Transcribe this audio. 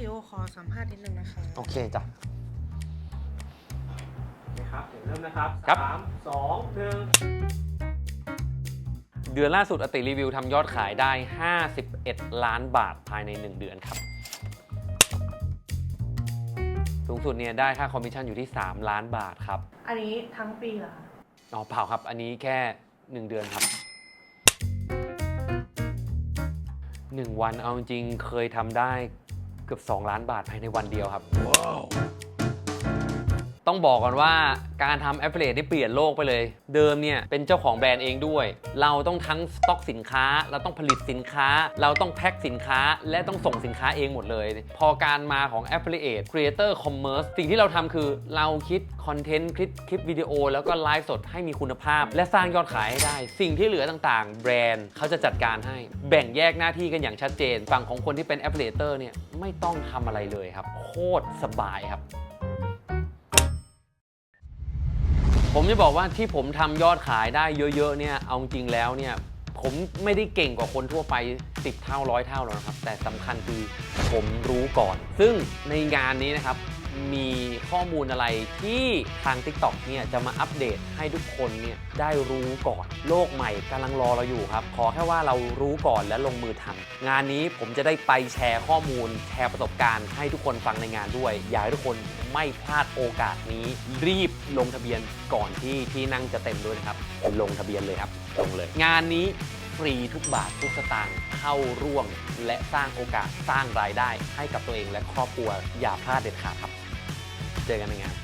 จิโอขอสัมภาษณ์นิดนึงนะคะ โอเคจ้ะ นะครับเดี๋ยวเริ่มนะครับครับ สามสองหนึ่งเดือนล่าสุดอติรีวิวทำยอดขายได้ 51 ล้านบาทภายใน 1 เดือนครับ สูงสุดเนี่ยได้ค่าคอมมิชชั่นอยู่ที่ 3 ล้านบาทครับ อันนี้ทั้งปีเหรอคะอ๋อเปล่าครับ อันนี้แค่ 1 เดือนครับ 1 วันเอาจริงๆเคยทำได้ เกือบ 2 ล้านบาทภายในวันเดียวครับ ต้องบอกก่อนว่าการทำแอ f เ i ล a t e นี่เปลี่ยนโลกไปเลย เดิมเนี่ยเป็นเจ้าของแบรนด์เองด้วย เราต้องทั้งสต็อกสินค้า เราต้องผลิตสินค้า เราต้องแพ็คสินค้า และต้องส่งสินค้าเองหมดเลย พอการมาของ Affiliate Creator Commerce สิ่งที่เราทำคือเราคิดคอนเทนต์คลิปคลิปวิดีโอ แล้วก็ไลฟ์สดให้มีคุณภาพ และสร้างยอดขายให้ได้ สิ่งที่เหลือต่างๆ แบรนด์เขาจะจัดการให้ แบ่งแยกหน้าที่กันอย่างชัดเจน ฝั่งของคนที่เป็น Affiliator เนี่ยไม่ต้องทำอะไรเลยครับ โคตรสบายครับ ผมจะบอกว่าที่ผมทำยอดขายได้เยอะๆเนี่ยเอาจริงแล้วเนี่ยผมไม่ได้เก่งกว่าคนทั่วไป 10 เท่าร้อยเท่าหรอกนะครับ แต่สำคัญคือผมรู้ก่อน ซึ่งในงานนี้นะครับ มีข้อมูลอะไรที่ทาง TikTok เนี่ยจะมาอัปเดตให้ทุกคนเนี่ยได้รู้ก่อนโลกใหม่กำลังรอเราอยู่ครับ ขอแค่ว่าเรารู้ก่อนและลงมือทำงานนี้ผมจะได้ไปแชร์ข้อมูล แชร์ประสบการณ์ให้ทุกคนฟังในงานด้วย อยากให้ทุกคนไม่พลาดโอกาสนี้ รีบลงทะเบียนก่อนที่ที่นั่งจะเต็มด้วยนะครับลงทะเบียนเลยครับลงเลย งานนี้ รีทุกบาททุกสตางค์เข้าร่วม และสร้างโอกาสสร้างรายได้ให้กับตัวเองและครอบครัวอย่าพลาดเด็ดขาดครับ เจอกันในงาน